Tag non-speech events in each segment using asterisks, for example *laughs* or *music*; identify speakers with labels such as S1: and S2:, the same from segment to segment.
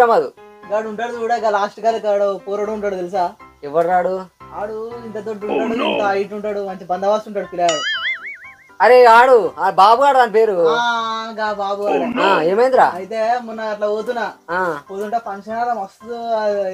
S1: చెప్పురా మాదు
S2: గాడు ఉంటాడు చూడ లాస్ట్ గారు కాడు పోరడు ఉంటాడు తెలుసా?
S1: ఎవరు రాడు?
S2: ఆడు ఇంత దొడ్డు ఉంటాడు ఇంత హైట్ ఉంటాడు మంచి బందోబస్తు ఉంటాడు పిల్లాడు.
S1: అరే ఆడు ఆ బాబు గాడు అని పేరు.
S2: ఆ, గా బాబు వాడు.
S1: ఆ, ఏమైందిరా?
S2: అయితే మొన్న అట్లా పోతున్నా.
S1: ఆ,
S2: పోతుంటే ఫంక్షన్ హాల్ మస్తు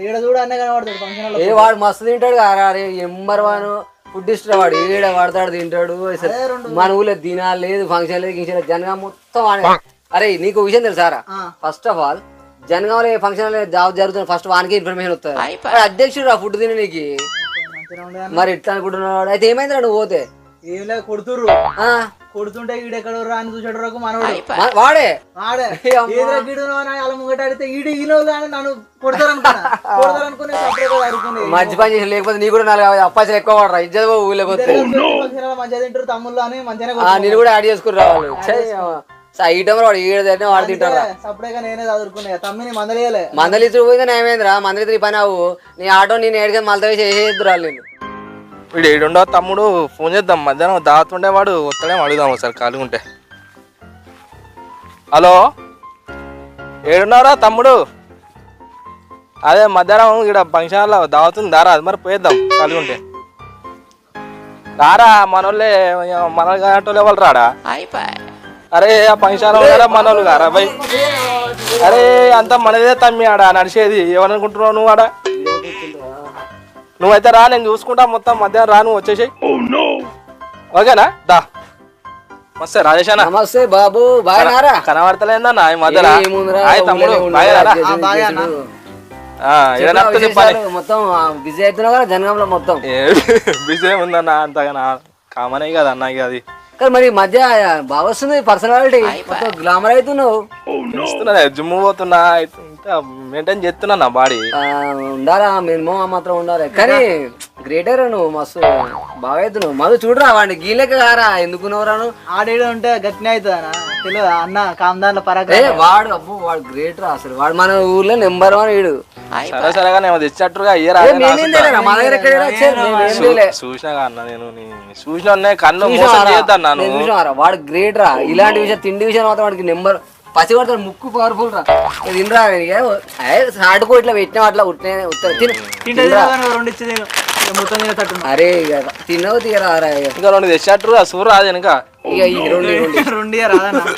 S2: ఈడ చూడ అనే కనబడతాడు ఫంక్షన్ హాల్
S1: ఏ వాడు మస్తు తింటాడు కదా అరే ఎంబర్ వాను ఫుడ్ ఇష్టం వాడు. ఏడ పడతాడు తింటాడు. అసలు
S2: అదే రెండు.
S1: మన ఊళ్ళో దినాలు లేదు ఫంక్షన్ లేదు గింక్షన్ లేదు జనగా మొత్తం వాడే అరే నీకు విషయం తెలుసారా?
S2: ఆ.
S1: ఫస్ట్ ఆఫ్ ఆల్ జనగామలో ఫంక్షన్ జాబ్ జరుగుతుంది ఫస్ట్ వానికి ఇన్ఫర్మేషన్ వస్తుంది. వాడు అధ్యక్షుడు ఆ ఫుడ్ తిని నీకు.
S2: మంచిగా
S1: మరి ఎట్లా అనుకుంటున్నాడు? అయితే ఏమైందిరా నువ్వు పోతే?
S2: ఏం లేదు కొడుతుర్రు.
S1: ఆ,
S2: కొడుతుంటే ఈడెక్కడ అని చూసాడు రకు మనోడు.
S1: వా- వాడే?
S2: ఆడే *laughs*
S1: ఏ అమ్మా.
S2: ఏదో గిడు అలా ముంగట అడిగితే ఈడు ఈలో అని నన్ను కొడతారు అనుకున్నా కొడతారు అనుకునే సపరేట్ అడుగుకునే
S1: మంచి పని చేసి లేకపోతే నీ కూడా నాలుగు అప్పాచలు ఎక్కువ పడరా? ఇజ్జత్ ఊళ్ళోకి వస్తే
S2: మంచిగా తింటారు తమ్ముళ్ళు అని మంచిగానే
S1: ఆ, నేను కూడా యాడ్ చేసుకుని. రావాలి ఐటమ్ వాడు ఏడు వాడు తింటారా
S2: సపరేట్గా నేనే చదువుకునే తమ్మిని మందలేయలే
S1: మందలిత్తుడు పోయింది మందలిత్తుడు పని అవు నీ ఆటో నేను ఏడుకొని మళ్ళీ వేసి వేసేద్దురా నేను
S3: వీడు ఏడుండో తమ్ముడు ఫోన్ చేద్దాం. మధ్యాహ్నం దాతుండే వాడు వస్తాడేమో అడుగుదాం ఒకసారి ఖాళీ ఉంటే హలో? ఏడున్నారా తమ్ముడు? అదే మధ్యాహ్నం ఇక్కడ ఫంక్షన్ హాల్లో దావతుంది దారా అది మరి పోయేద్దాం ఖాళీ ఉంటే రారా మనోళ్ళే మన గంటోళ్ళే వాళ్ళు రాడా? అరే ఆ ఫంక్షన్ హాల్లో ఉన్నారా? మనోళ్ళు గారా? బై. అరే అంతా మనదే తమ్మి ఆడ నడిచేది. ఏమనుకుంటున్నావు నువ్వు ఆడ? నువ్వైతే రా నేను చూసుకుంటా మొత్తం. మధ్యాహ్నం రా నువ్వు వచ్చేసాయి. ఓకేనా? దా. మస్తే రాజేశానా
S1: నమస్తే బాబు.
S3: కనబడతలేదన్నా ఈ మధ్యలో హాయ్ తమ్ముడు. బాగా?
S1: మొత్తం బిజీ అవుతున్నావు కదా జనగంలో మొత్తం.
S3: బిజీ ఉందన్న అంతగా కామనే కదా అన్న ఇక అది.
S1: కానీ మరి మధ్య బాగా వస్తుంది పర్సనాలిటీ మొత్తం గ్లామర్ అవుతున్నావు.
S3: ఇస్తున్నా జిమ్ పోతున్నా మెయింటైన్ చేస్తున్నా నా బాడీ.
S1: ఆ, ఉండాలా? మినిమం మాత్రం ఉండాలి. కానీ గ్రేటర్ నువ్వు మస్తు బాగా అవుతున్నావు మధు చూడరా వాడిని గీలేక కారా ఎందుకున్నావురా నువ్వు
S2: ఆడేడు ఉంటే గట్టినే అవుతుంది అన్న తెలియదు అన్న కామదాన్ల పరాక
S1: ఏ వాడు అబ్బో వాడు గ్రేట్ రా అసలు వాడు మన ఊర్లో నెంబర్ వన్ వీడు
S3: సరే సరేగా నేను తెచ్చినట్టుగా అయ్యారా
S1: ఏ, నేనేం చేయలేరా? మా దగ్గర ఎక్కడ లేరా? ఛే, నేనేం చేయలే.
S3: చూసినా అన్న నేను చూసిన కన్ను మోసం
S1: చూసినావారా?
S3: చేయొద్దన్నా
S1: నేను
S3: నువ్వు
S1: చూసినావారా? వాడు గ్రేట్ రా ఇలాంటి విషయం తిండి విషయం మాత్రం వాడికి నెంబర్ పసి పడతాడు ముక్కు పవర్ఫుల్ రా ఇది తినరా సాటుకో ఇట్లా పెట్టినా అట్లా ఉట్టినే.
S2: తింటే రెండు ఇచ్చి. మొత్తం
S1: అరే ఇక తినవు తీయరా రా ఇక.
S3: ఇంకా రెండు తెచ్చినట్టుగా చూరు రాదు వెనుక.
S1: ఇక ఈ రెండు రెండు.
S2: రెండు రాదన్న.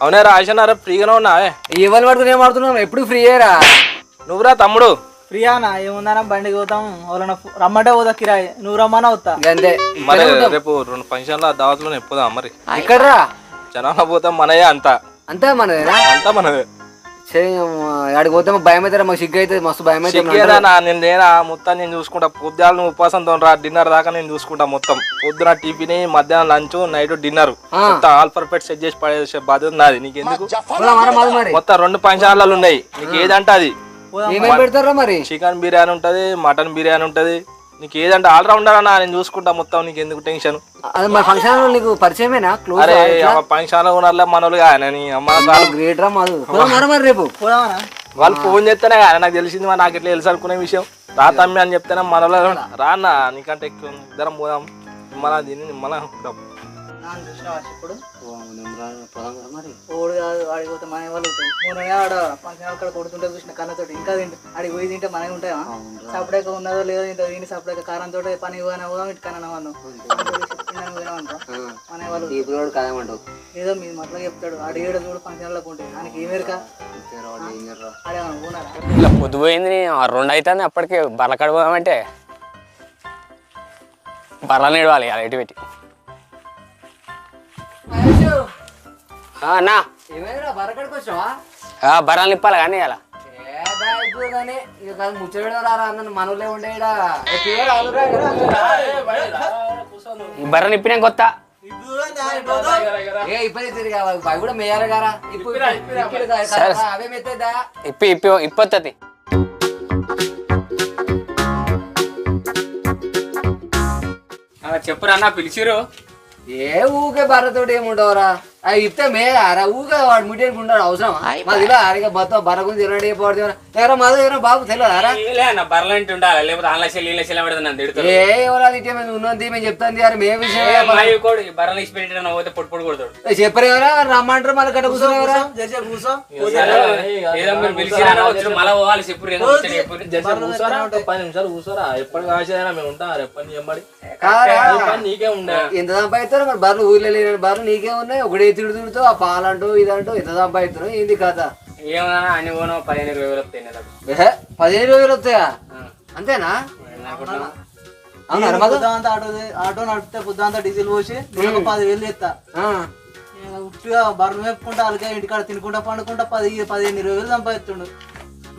S3: అవునే రాజన్నారా ఫ్రీగానే ఉన్నావే
S1: ఇవన్నీ పడుకుని ఏం ఆడుతున్నావు? ఎప్పుడు ఫ్రీ అయ్యారా
S3: నువ్వురా తమ్ముడు.
S2: ప్రియానా ఏముందన్నా బండికి పోతాం. ఎవరన్నా ఫో- రమ్మంటే పోతా కిరాయి. నువ్వు రమ్మన్నా వస్తా.
S1: అంతే.
S3: మరి రేపు రెండు ఫంక్షన్ల దావత్లో ఎప్పుదాం మరి.
S1: ఎక్కడరా
S3: జనాభా పోతాం మనయే అంతా.
S1: అంతే మనదేనా?
S3: అంతా మనదే.
S1: ఆడికి పోతే భయం అయితే మాకు సిగ్గు అయితే మస్తు భయం
S3: నా నేను నేనా మొత్తం నేను చూసుకుంటా. పొద్దుగాల నువ్వు ఉపవాసంతో రా డిన్నర్ దాకా నేను చూసుకుంటా మొత్తం. పొద్దున టిఫిన్ మధ్యాహ్నం లంచ్ నైట్ డిన్నర్ మొత్తం ఆల్ పర్ఫెక్ట్ సెట్ చేసి పడేసే బాధ్యత నాది. నీకు ఎందుకు మొత్తం రెండు ఫంక్షన్లు ఉన్నాయి. నీకు ఏదంటే అది.
S1: పెడతారా మరి?
S3: చికెన్ బిర్యానీ ఉంటది మటన్ బిర్యానీ ఉంటది నీకు ఏదంటే ఆల్రౌండర్ అన్న నేను చూసుకుంటా మొత్తం నీకు ఎందుకు టెన్షన్?
S1: అది ఫంక్షన్ నీకు పరిచయమేనా? క్లోజ్
S3: అరే ఫంక్షన్ ఉన్నారులే మనోళ్ళు ఆయన నీ అమ్మ చాలు
S1: గ్రేట్ రా మాది మరి రేపు.
S3: వాళ్ళు ఫోన్ చేస్తేనే కానీ నాకు తెలిసింది మరి నాకు ఎట్లా తెలుసు అనుకునే విషయం. రా తమ్మి అని చెప్తేనే మనలో రా అన్న నీకంటే ఎక్కువ. ఇద్దరం పోదాం. నిమ్మలా దీన్ని నిమ్మలా ఉంటాం.
S2: నాన్న చూసినావా ఇప్పుడు?
S1: మరి.
S2: ఓడు కాదు ఆడికి పోతే మన వాళ్ళు ఆడ ఫంక్షన్ అక్కడ కొడుతుంటే చూసిన కన్నతోటి. ఇంకా తింటే ఆడికి పోయి తింటే మనకి ఉంటాయా? సపరేట్ ఉన్నదో లేదో ఇంత తిని సపరేట్ కారంతో పని పోయినా పోదాం ఇటు కన్నా మనం మన వాళ్ళు
S1: ఇప్పుడు కాదేమంటావు
S2: ఏదో మీ మట్ల చెప్తాడు. ఆడు ఏడు చూడు ఫంక్షన్లో ఉంటాయి. ఆయనకి ఏమేరుక
S4: ఇలా పొద్దుపోయింది ఆ రెండు అవుతుంది అప్పటికి బర్ల కడిపోదామంటే బర్ల నిడవాలి అలా ఇటు పెట్టి. అన్నా.
S1: ఏమైనా బరకడికి వచ్చావా?
S4: ఆ, బర్రెలు నిప్పాలి కానీ అలా బర్రె నిప్పినా కొత్త. ఇప్పి ఇప్పి ఇప్పొత్తది. చెప్పురా అన్న పిలిచిరు
S1: ఏ ఊకే బర్రతోటి ఏముండవురా? అవి ఇస్తే మే అరే ఊగా వాడు ముట్టేకి ఉన్నాడు అవసరం మాది ఇలా అరగా బత్త బరగుంది తినడే పోవడం ఎవరో మాదో ఎవరో బాబు తెలియదు
S4: ఉండాలి. లేకపోతే
S1: ఏ ఎవరో అది మేము ఉన్నది మేము చెప్తాంది అరే మేము విషయం
S4: ఈ బర్రెలు ఇచ్చి పెట్టి పోతే పొడి పొడి కొడతాడు.
S1: చెప్పరు ఎవరా? రమ్మంటారు మళ్ళీ కట్ట కూర్చొని ఎవరా?
S2: కూర్చో
S4: మీరు మళ్ళీ పోవాలి చెప్పు
S3: కూర్చోరా? పది నిమిషాలు కూర్చోరా? ఎప్పటికి మేము ఉంటాం ఎప్పటి పని? నీకే ఉండే.
S1: ఎంత సంపాదిస్తారు మరి బర్రెలు ఊర్లో లేని బర్రెలు నీకే ఉన్నాయి ఒకటే తిడు తిడుతూ ఆ పాలంటూ ఇదంటూ ఎంత సంపాదిస్తారు ఏంది కథ?
S4: ఏమన్నా పోను పదిహేను ఇరవై వేలు వస్తాయి నెలకు
S1: ఏహే, పదిహేను రోజులు వస్తాయా? అంతేనా? అవునా?
S2: ఆటో ఆటో నడిపితే పొద్దుంతా డీజిల్ పోసి నెలకు పదివేలు ఎత్తా ఉట్టిగా బర్రెలు మేపుకుంటా అలాగే ఇంటికాడ తినుకుంటా పండుకుంటా పది పదిహేను ఇరవై వేలు సంపాదిస్తుండు.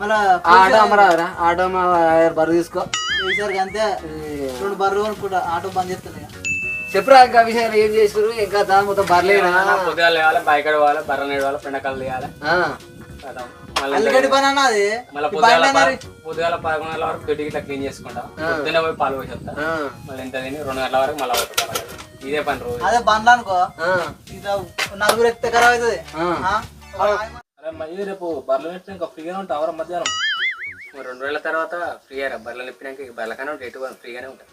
S2: మళ్ళా
S1: ఆటో ఆటో మా బర్రె తీసుకో.
S2: అంతే. రెండు బర్రెలు కొనుక్కుంటా ఆటో బంద్ చేస్తున్నాయి
S1: చెప్పురా ఇంకా విషయాలు ఏం చేస్తారు ఇంకా దా మొత్తం బర్లేనా
S4: పొద్దుగాల లేవాలి బైక్ పోవాలి బర్ర నేడవాలి పెండకాలు తీయాలి.
S2: అల్లిగడ్డి పని అన్నది
S4: మళ్ళీ పొద్దుగాల పదకొండు గంటల వరకు దొడ్డికి ఇట్లా క్లీన్ చేసుకుంటా. పొద్దున్న పోయి పాలు పోసి వస్తా మళ్ళీ ఎంత తిని రెండు గంటల వరకు మళ్ళీ ఇదే పని రోజు.
S2: అదే బండ్లు అనుకో. నలుగురు ఎక్కితే ఖరాబ్ అవుతుంది.
S3: మళ్ళీ రేపు బర్రెలు పెట్టిన ఇంకా ఫ్రీగానే ఉంటావు అవరా మధ్యాహ్నం?
S4: రెండు రోజుల తర్వాత ఫ్రీ అయ్యారా బర్రెలు నిప్పినాక ఇక బర్రెలకన్నా రేటు ఫ్రీగానే ఉంటాయి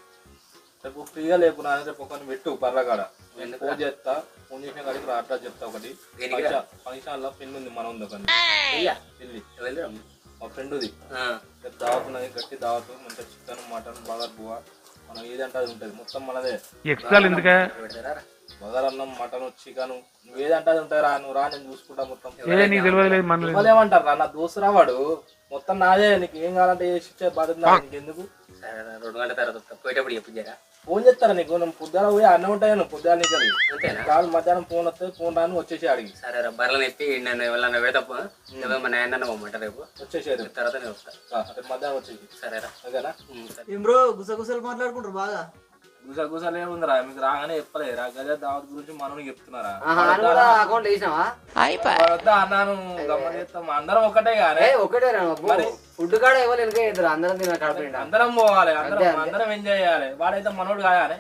S3: రేపు ఫ్రీగా లేకున్నా రేపు ఒకరిని పెట్టు బర్రెల కాడ. నేను ఫోన్ చేస్తా ఫోన్ చేసిన కాడికి రా అడ్రస్ చెప్తా ఒకటి. ఫంక్షన్లో పెళ్ళి ఉంది మన ఉంది ఒకటి మా ఫ్రెండ్ది
S4: ఆ.
S3: రేపు దావత్ ఉన్నది గట్టి దావత్. మంచిగా చికెన్ మటన్ బగార్ బువ్వ. మనం ఏదంటే అది ఉంటుంది. మొత్తం మనదే. బగార్ అన్నం మటన్ చికెన్ నువ్వు ఏదంటే అది ఉంటుంది రా నువ్వు రా నేను చూసుకుంటా మొత్తం. ఏమంటారు రా నా దోస్తు రావాడు. మొత్తం నాదే. నీకు ఏం కావాలంటే చేసి బాధ్యత
S4: రా, రెండు గంటల తర్వాత. పోయేటప్పుడు చెప్పు జరా.
S3: ఫోన్ చేస్తారా నీకు? నేను పొద్దున పోయి అన్నం ఉంటాయి? నువ్వు పొద్దున నీకు కాదు మధ్యాహ్నం ఫోన్ వస్తే ఫోన్ రాని వచ్చేసి అడిగి
S4: సరే రా బర్రెలు ఎత్తి నన్ను ఎవరన్నా పెడతాపు లేదా మా నాయన పోమంట రేపు.
S3: వచ్చేసేది
S4: తర్వాత నేను వస్తా.
S3: రేపు మధ్యాహ్నం వచ్చేసి
S4: సరేరా.
S2: ఏం బ్రో గుసగుసలు మాట్లాడుకుంటారు బాగా.
S3: గుస గుసలు ఏముందిరా మీకు రాగానే చెప్పలేరా గజా దావత్ గురించి మనం చెప్తున్నారా?
S1: అకౌంట్ వేసినావా?
S3: వద్ద అన్నాను గమ్మని చేస్తాం అందరం ఒకటే కానీ.
S1: ఏ ఒకటే ఫుడ్ కాడ ఎవరు వెనక ఇద్దరు అందరం తిన
S3: అందరం పోవాలి అందరం అందరం ఎంజాయ్ చేయాలి. వాడైతే మనోడు కాయాలి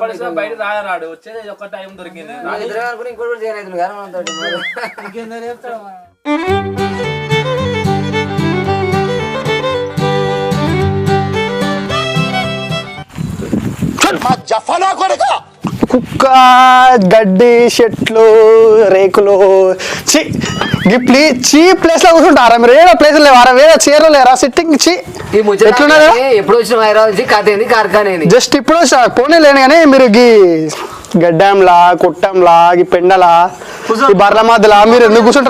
S3: వాడు బయట రాయరాడు వచ్చేది ఒక టైం దొరికింది.
S1: ఇంకోటి కూడా చేయలేదు
S5: కుక్క గడ్డి చెట్లు రేకులు. చి ఈ ప్లీ చీ ప్లేస్లో కూర్చుంటారా మీరు. ఏదో ప్లేస్ లేవారా వేరే చీరలు లేరా? సిట్టింగ్ చి
S1: ఈ ముచ్చట? ఎప్పుడు వచ్చిన కథ ఏంది? కార్ఖానా
S5: జస్ట్ ఇప్పుడు వచ్చా- పోనీ లేను కానీ మీరు గీ గడ్డంలా కుట్టంలా ఈ పెండలా ఈ బర్ల మధ్యలా మీరు ఎందుకు చూడు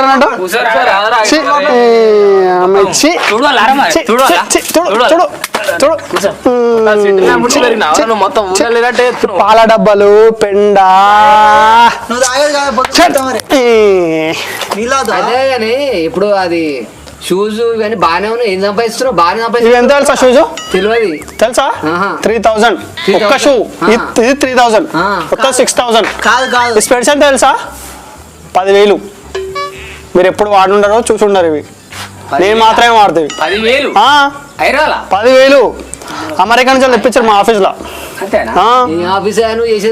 S3: ఊళ్ళేనట్టే
S5: పాల డబ్బాలు పెండ.
S1: ఇప్పుడు అది షూస్ ఇవన్నీ బాగానే ఉన్నాయి. ఏం సంపాదిస్తున్నావు? బాగానే
S5: ఇవి
S1: సంపాదిస్తున్నావు
S5: ఎంత తెలుసా షూస్
S1: తెలియదు.
S5: తెలుసా. త్రీ థౌజండ్ ఒక్క షూ ఇది- ఇది త్రీ
S1: ఆ.
S5: మొత్తం సిక్స్ థౌజండ్
S2: కాదు కాదు.
S5: స్పెడ్స్ ఎంత తెలుసా? పదివేలు. మీరు ఎప్పుడు వాడుండరో చూసి ఉండరు ఇవి నేను మాత్రమే వాడుతుంది
S4: పదివేలు? ఐరాలా?
S5: పదివేలు. అమెరికా నుంచి తెప్పించారు మా
S1: ఆఫీస్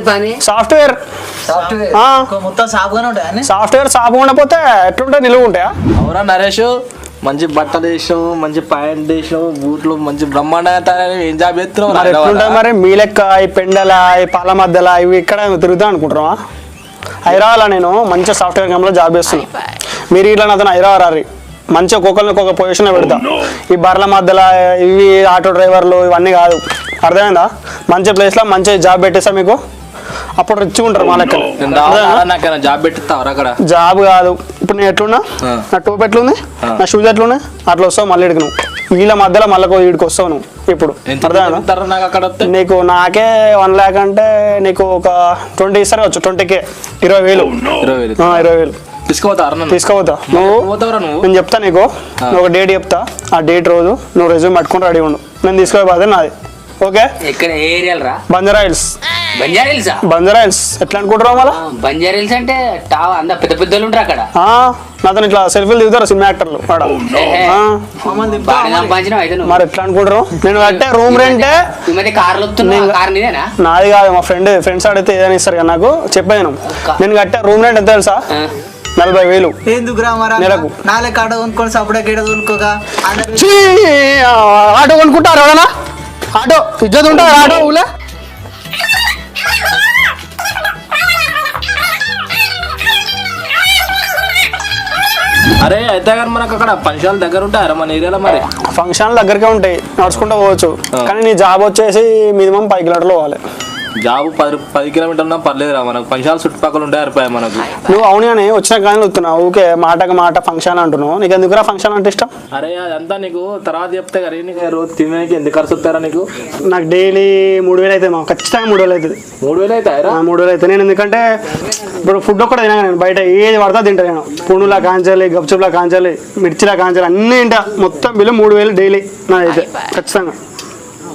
S1: పని?
S5: సాఫ్ట్వేర్
S1: సాఫ్ట్వేర్
S5: సాఫ్ట్వేర్ సాపు ఉండకపోతే ఎట్లుంటే నిలువ ఉంటాయా?
S3: అవురా నరేష్? మంచి బట్టలు వేసాం మంచి ప్యాంట్ వేసాం బూట్లు మంచి బ్రహ్మాండంగా తయారు చేస్తున్నావు
S5: మరి మీ లెక్క ఈ పెండల ఈ పాల మధ్యల ఇవి ఇక్కడ తిరుగుతా అనుకుంటున్నావా? హైదరాబాద్లో నేను మంచి సాఫ్ట్వేర్ కంపెనీలో జాబ్ చేస్తున్నా. మీరు ఇట్లా నాతో హైదరాబాద్ రారి. మంచి ఒక్కొక్కరిని ఒక్కొక్క పొజిషన్ పెడతా. ఈ బర్ల మధ్యలో ఇవి ఆటో డ్రైవర్లు ఇవన్నీ కాదు. అర్థమైందా? మంచి ప్లేస్లో మంచి జాబ్ పెట్టేస్తా మీకు. అప్పుడు రిచ్ ఉంటారు మా లెక్క
S3: జాబ్ పెట్టిస్తావరా అక్కడ.
S5: జాబ్ కాదు. ఇప్పుడు నేను ఎట్లున్నా. నా టోప్ ఎట్లుంది? నా షూస్ ఎట్లున్నాయి అట్లా వస్తావు మళ్ళీ ఇడికి నువ్వు. వీళ్ళ మధ్యలో మళ్ళీ వీడికి వస్తావు నువ్వు ఇప్పుడు.
S3: నాకు
S5: నీకు నాకే వన్ ల్యాక్ అంటే నీకు ఒక ట్వంటీ ఇస్తారు వచ్చు ట్వంటీకే ఇరవై వేలు.
S3: ఇరవై వేలు
S5: ఆ, ఇరవై వేలు. తీసుకోపోతా నువ్వు నేను చెప్తా నీకు ఒక డేట్ చెప్తా. ఆ డేట్ రోజు నువ్వు రెజ్యూమ్ పట్టుకుని రెడీ ఉండు. నేను తీసుకోపోతే నాది. ఓకే.
S4: ఎక్కడ ఏ ఏరియాలు రా?
S5: బంజారా హిల్స్.
S4: బంజారా హిల్సా?
S5: బంజారా హిల్స్. ఎట్లా అనుకుంటారు మళ్ళా?
S4: బంజారా హిల్స్ అంటే టావ్ అంత పెద్ద పెద్దలు ఉంటారు అక్కడ?
S5: ఆ, నాతో ఇట్లా సెల్ఫీలు దిగుతారు సినిమా యాక్టర్లు మరి ఎట్లా అనుకుంటారు నేను కట్టే రూమ్ రెంటే. నాది కాదు మా ఫ్రెండ్ ఫ్రెండ్స్ అడిగితే ఏదైనా ఇస్తారు కదా నాకు చెప్పాను నేను. కట్టే రూమ్ రెంట్ ఎంత తెలుసా. నలభై వేలు.
S2: ఎందుకు రామారా
S5: నెలకు.
S2: నాలుగు కాడ కొనుక్కొని సపడే గీడ!
S5: ఆటో కొనుక్కుంటారు ఎవడనా ఆటో ఇజ్జత్ ఉంటారు ఆటో ఊళ్ళో?
S3: అరే అయితే కానీ మనకు అక్కడ పంచాలు దగ్గర ఉంటాయరా మన ఏరియాలో మరి?
S5: ఫంక్షన్ దగ్గరకే ఉంటాయి నడుచుకుంటూ పోవచ్చు. కానీ నీ జాబ్ వచ్చేసి మినిమం పది కిలోమీటర్లు పోవాలి.
S3: జాబ్ పది పది కిలోమీటర్లు ఉన్నా పర్లేదురా మనకు పంచాలు చుట్టుపక్కల ఉంటాయి అరిపాయి మనకు.
S5: నువ్వు అవును వచ్చిన కానీ వస్తున్నావు. ఊకే మాటకు మాట ఫంక్షన్ అంటున్నావు. నీకు ఎందుకురా ఫంక్షన్ అంటే ఇష్టం?
S3: అరే అదంతా నీకు తర్వాత చెప్తే కదా నీకు రోజు తినడానికి ఎందుకు ఖర్చు వస్తారా నీకు?
S5: నాకు డైలీ మూడు వేలు అవుతుంది మా ఖచ్చితంగా మూడు వేలు అవుతుంది.
S3: మూడు వేలు అవుతాయరా?
S5: ఆ, మూడు వేలు అవుతుంది నేను ఎందుకంటే ఇప్పుడు ఫుడ్ ఒక్కటే తినా నేను బయట ఏది పడతా తింటా నేను. పుండులా కాంచాలి గప్చుప్లా కాంచాలి మిర్చిలా కాంచాలి అన్నీ తింటా. మొత్తం బిల్లు మూడు వేలు డైలీ నాదైతే ఖచ్చితంగా.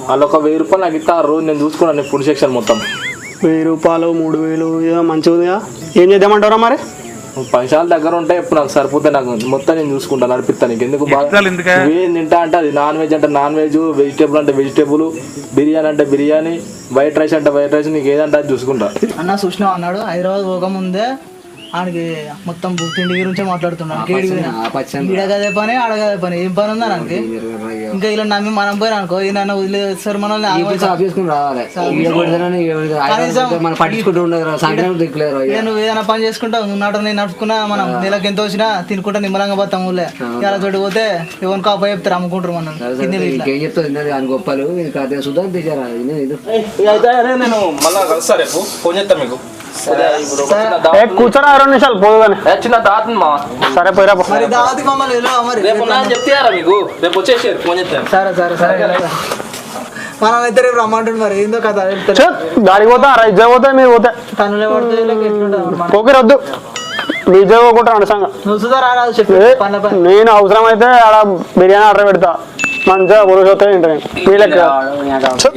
S3: వాళ్ళు ఒక వెయ్యి రూపాయలు నాకు ఇస్తా ఆ రోజు నేను చూసుకున్నాను నీ ఫుడ్ సెక్షన్ మొత్తం.
S5: వెయ్యి రూపాయలు మూడు వేలు ఏదో మంచిగా ఉందిగా ఏం చేద్దామంటారా మరి?
S3: పంచాల దగ్గర ఉంటే ఇప్పుడు నాకు సరిపోతే నాకు మొత్తం నేను చూసుకుంటాను నడిపిస్తాను నీకు. ఎందుకు బాగా నువ్వేం తింటా అంటే అది నాన్ వెజ్ అంటే నాన్ వెజ్ వెజిటేబుల్ అంటే వెజిటేబుల్ బిర్యానీ అంటే బిర్యానీ వైట్ రైస్ అంటే వైట్ రైస్ నీకు ఏదంటే అది చూసుకుంటా.
S2: అన్న చూసినావు అన్నాడు? హైదరాబాద్ పోకముందే ఆయనకి మొత్తం బుక్ తిండి గురించే
S1: పచ్చని
S2: ఈడగదే పని ఆడగదే పని. ఏం పని ఉందా నాకు ఇంకా ఇలా నమ్మి మనం పోయినా అనుకో ఈ నన్ను వదిలేస్తారు మనల్ని నువ్వు ఏదైనా పని చేసుకుంటావు నువ్వు నాట నేను నడుచుకున్నా మనం నెలకు ఎంత వచ్చినా తినుకుంటా నిమ్మలంగా పోతాం ఊళ్ళే. ఇలా చోటు పోతే ఎవరికి అప్ప చెప్తారు అమ్ముకుంటారు మనం
S1: ఇంకేం చెప్తావు? గొప్పలు. తీసారా
S3: అయితే నేను మళ్ళీ కలుస్తా రేపు. ఫోన్ చేస్తా మీకు.
S5: కూర్చోరా రెండు నిమిషాలు పోదు కానీ
S3: ఏ, చిన్న దాత్
S5: సరే పోయిరా.
S2: మరి దావతి మమ్మల్ని ఎలా మరి?
S3: రేపు నా చెప్తారా మీకు. రేపు వచ్చేసి ఫోన్ చేస్తాను
S2: సరే సరే సరే. మనం అయితే రేపు రమ్మంటుంది మరి. ఏందో కదా
S5: గాడికి పోతా పోతే మీరు పోతే.
S2: తనులే పడితే నువ్వు
S5: నేను అవసరం అయితే ఆడ బిర్యానీ ఆర్డర్ పెడతా. మంచిగా పురుషోత్తం తింటాను వీళ్ళకి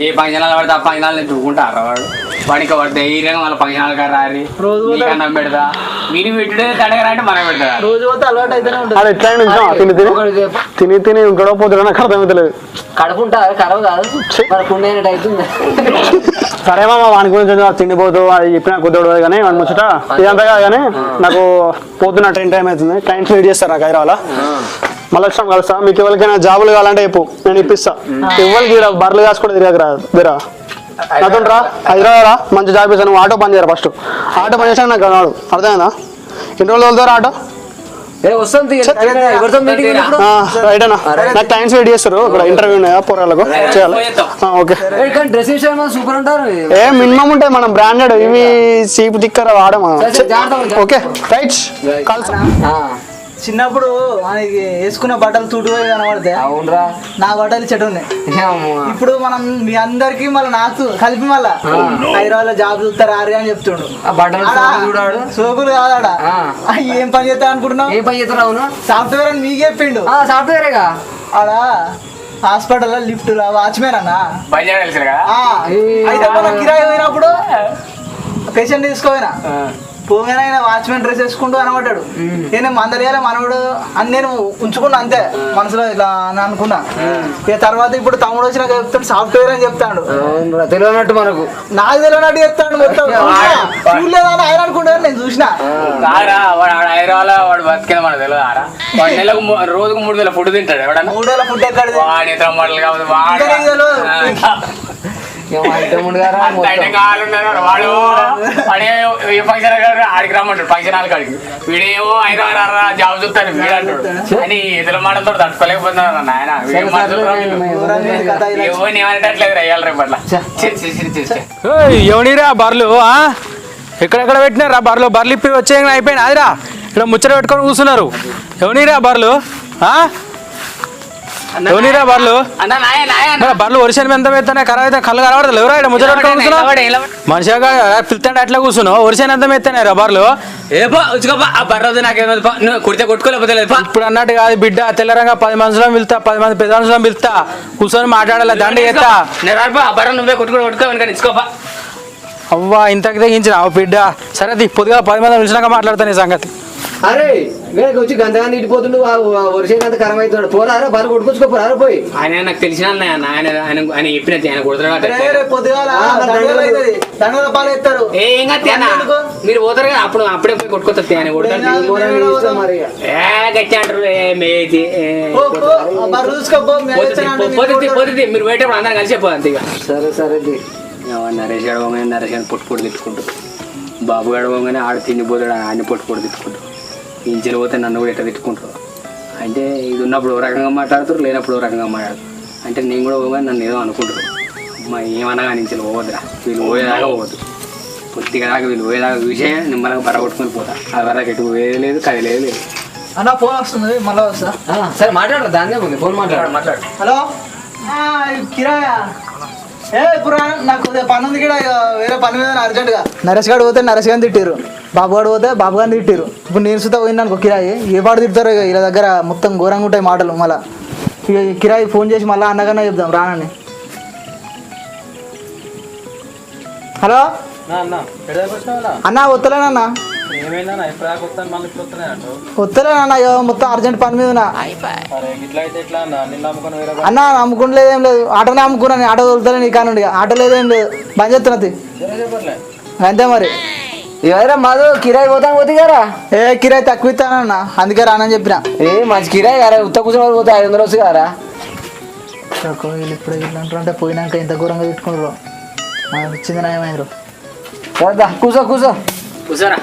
S4: ఏ పంచనాలు పడితే ఆ పంచనాలు చూసుకుంటారా వాడు? వాడికి పడితే ఈ రంగం వాళ్ళ రారి.
S2: రోజు
S4: నీకన్నం పెడతా. వీని పెట్టుడే తడగరా అంటే మనం పెడతా
S2: రోజు పోతే అలవాటు అయితేనే ఉంటుంది.
S5: ఎట్లా తిని తిని. తిని తిని ఉంటాడో పోతాడో నాకు అర్థమవుతలేదు
S1: కడుపుంటా కడవ కాదు. మరి కుండైనట్టు అవుతుంది.
S5: సరే మామ వాని గురించి తిండిపోతూ అది చెప్పిన కుదరదు కానీ వాడి ముచ్చట ఇదంతా కాదు కానీ నాకు పోతున్న ట్రైన్ టైం అవుతుంది. క్లయింట్స్ వెయిట్ చేస్తారు నాకు హైదరాబాద్ మళ్ళీ వచ్చినాం కలుస్తా. మీకు ఎవరికైనా జాబులు కావాలంటే చెప్పు. నేను ఇప్పిస్తా. ఎవరికి ఈడ బర్రెలు కాసి కూడా తిరగక రా దిరా నాతో రా హైదరాబాద్ రా. మంచి జాబ్ ఇస్తాను నువ్వు ఆటో పని చేయరా ఫస్ట్. ఆటో పని చేసాక నాకు కావాలి అర్థమైందా? ఎన్ని రోజులు వెళ్తారా ఆటో? రైట్ అన్న. నాకు క్లయింట్స్ వెయిట్ చేస్తారు. ఇక్కడ ఇంటర్వ్యూ ఉన్నాయా పోరాళ్ళకు. చేయాలి. ఆ, ఓకే.
S1: ఏ, కానీ డ్రెస్ విషయం సూపర్ ఉంటారు.
S5: ఏ మినిమం ఉంటాయి మనం బ్రాండెడ్. ఇవి చీప్ దిక్కర వాడమా. ఓకే. రైట్. కలుసు
S1: ఆ,
S2: చిన్నప్పుడు మనకి వేసుకున్న బట్టలు తుడు కనబడితే
S1: అవునరా.
S2: నా బట్టలు చెట్టు ఉన్నాయి. ఇప్పుడు మనం మీ అందరికి మళ్ళీ నాకు కలిపి మళ్ళా హైదరాబాద్లో జాబ్ చూస్తారు ఆరి అని చెప్తుండు.
S1: ఆ బట్టలు
S2: ఆడ
S1: సోకులు
S2: కాదాడ? ఏం పని చేస్తా అనుకుంటున్నావు?
S1: ఏ పని చేస్తారు అవును?
S2: సాఫ్ట్వేర్ అని మీకు చెప్పిండు.
S1: ఆ, సాఫ్ట్వేరేగా
S2: ఆడ హాస్పిటల్లో లిఫ్ట్ వాచ్మెన్ అన్న. అయితే మనం కిరాయి పోయినప్పుడు పేషెంట్ తీసుకోపోయినా. పోగానే ఆయన వాచ్మెన్ డ్రెస్ వేసుకుంటూ కనబడ్డాడు నేను మందలేయాలి మనవడు అని నేను ఉంచుకున్నా అంతే మనసులో ఇలా అని అనుకున్నా. ఇక తర్వాత ఇప్పుడు తమ్ముడు వచ్చినాక చెప్తాడు సాఫ్ట్వేర్ అని చెప్తాడు.
S1: తెలియనట్టు మనకు.
S2: నాకు తెలియనట్టు చెప్తాడు మొత్తం. *laughs* ఆయన అనుకుంటాను నేను చూసిన.
S4: వాడు మనకు నెలకు రోజుకు మూడు వేల ఫుడ్ తింటాడు ఎవడన్నా?
S2: మూడు వేల ఫుడ్ ఎక్కడ
S4: వాడు వాడు? వాడే ఏ ఫంక్షన్ ఆడికి రమ్మంటాడు ఫంక్షన్ హాల్ కాడికి. వీడేమో హైదరాబాద్ రా జాబ్ చూస్తాను వీడు అంటాడు అని ఇతర మాటలతో తట్టుకోలేకపోతున్నారు నాయన. వీడు మనుషులు రా వీళ్ళు.
S2: కథ ఇలా
S4: ఎవరిని ఏమనేటట్లేదు అయ్యాలి రేపు అట్లా. చి, చి, చి, చి, చి.
S6: ఎవనిరా బర్లు ఆ? ఎక్కడెక్కడ పెట్టినారా బర్లు బర్లు ఇప్పి వచ్చే అయిపోయినా అదిరా ఇక్కడ ముచ్చట పెట్టుకొని కూర్చున్నారు. ఎవనిరా బర్లు ఆ? ఎవరిరా బర్లు? బర్లు వర్షాన్ని ఎంత పెడతానే ఖరాబ్ అయితే కళ్ళు కనబడతారు ఎవరా ముచ్చట?
S4: నిలబడి, నిలబడి.
S6: మనిషిగా పిలుతాడు అట్లా కూర్చున్నావు? వర్షాన్ని ఎంత మెత్తానే రా బర్లు?
S4: కుడితే కొట్టుకోలేకపోతే
S6: ఇప్పుడు అన్నట్టు కాదు బిడ్డ తెల్లరంగా పది మనుషులను పిలుతా పది మంది పెద్ద మనుషులను పిలుతా కూర్చొని మాట్లాడాలి దండ
S4: బర్ర నువ్వే కొట్టుకో కొట్టుకో
S6: అవ్వా ఇంతకి తెగించిన బిడ్డ. సరే పొద్దుగా పది మంది పిలిచినాక మాట్లాడతాను ఈ సంగతి.
S1: అరే వీళ్ళకి వచ్చి గంతగా ఇటుపోతుండు వర్షం అంత ఖరాబ్ అవుతున్నాడు. పోరారా బాగా కొట్టుకొచ్చుకోపోరారా పోయి.
S4: ఆయన నాకు తెలిసిన ఆయన ఆయన ఆయన ఆయన చెప్పిన ఆయన
S2: రే,
S4: కొడుతున్నాడు
S1: మరి
S4: ఏ పోతారు కదా అప్పుడు అప్పుడే పోయి కొట్టుకొస్తే ఆయన
S1: ఇష్టం మరి.
S4: పోయేటప్పుడు అందరం కలిసి పోతుంది ఇక.
S1: సరే సరే
S4: నరేష్ గడవగానే నరేష్ అని పొట్టు పొట్టు తిట్టుకుంటారు బాబు గడవగానే ఆడ తిండి పోతాడు ఆయన పొట్టు పొట్టు తిట్టుకుంటారు ఇంచెలు పోతే నన్ను కూడా ఎట్లా తిట్టుకుంటారు? అంటే ఇది ఉన్నప్పుడు ఓ రకంగా మాట్లాడుతారు లేనప్పుడు ఓ రకంగా మాట్లాడతారు. అంటే నేను కూడా పోగానే నన్ను ఏదో అనుకుంటారు. మా ఏమన్నా కానీ ఇంచెలు పోవద్దురా. వీళ్ళు పోయేదాకా పోవద్దు. కొద్దిగా దాకా వీళ్ళు పోయేదాకా చూసే నిమ్మలంగా బర కొట్టుకొని పోతా. అది వరకు ఎటు పోయేది లేదు కదిలేదు లేదు
S2: అన్న ఫోన్ వస్తుంది మళ్ళీ వస్తా.
S1: ఆ, సరే మాట్లాడు దాన్నే ఉంది. ఫోన్ మాట్లాడు.
S4: మాట్లాడు
S2: హలో? ఆ, కిరాయా? ఏ ఇప్పుడు రా, నాకు పని ఉంది కూడా ఇక వేరే పని మీద అర్జెంట్గా నరేష్ గారు పోతే నరేష్ గారిని తిట్టారు బాబు గారు పోతే బాబు గారిని తిట్టారు ఇప్పుడు నేను సుతా పోయింది అనుకో కిరాయి. ఏ పాటు తిడతారో ఇక వీళ్ళ దగ్గర మొత్తం ఘోరంగా ఉంటాయి మాటలు మళ్ళా. ఇక కిరాయి ఫోన్ చేసి మళ్ళీ అన్నగానే చెప్దాం రానని. హలో? అన్న వత్తలేనన్నా. వత్తలేనన్నా ఇక మొత్తం అర్జెంట్ పని మీద అన్న? నమ్ముకుంటలేదు ఏం లేదు. ఆటోనే అమ్ముకున్నాను ఆటో తోలుతలే నీ కానుండి ఆటో లేదేం లేదు. బంద్ చేస్తున్నది అంతే మరి.
S1: ఎవరా మాధు కిరాయి పోతాను పోతే గారా?
S2: ఏ కిరాయి తక్కువ ఇస్తానన్న అందుకే రానని చెప్పిన.
S1: ఏ మంచి కిరాయి గారా? ఉత్త కూర్చొని పోతే ఐదు వందలు వస్తుంది గారా?
S2: వీళ్ళు ఇప్పుడు ఇట్లా అంటారంటే పోయినాక ఇంత ఘోరంగా పెట్టుకున్నారు మనకు ఇచ్చింది
S1: కూర్చో కూర్చో.
S4: కూర్చోరా.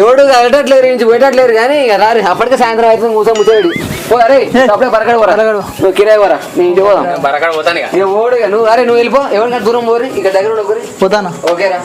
S1: ఎవడు వెళ్ళట్లేరు నుంచి పోయేటట్లేరు కానీ ఇక రారు. అప్పటికే సాయంత్రం అవుతుంది కూర్చో ముచ్చేవాడి పో అరే అప్పుడే పరకడ పోరా. నువ్వు కిరాయి పోరా నీ ఇంటికి పోదాం.
S4: బరకాడ పోతాను ఇక.
S1: ఓడు నువ్వు అరే నువ్వు వెళ్ళిపో. ఎవరికైనా దూరం పోరి. ఇక్కడ దగ్గర ఉండకూరి
S2: పోతాను.
S1: ఓకేరా.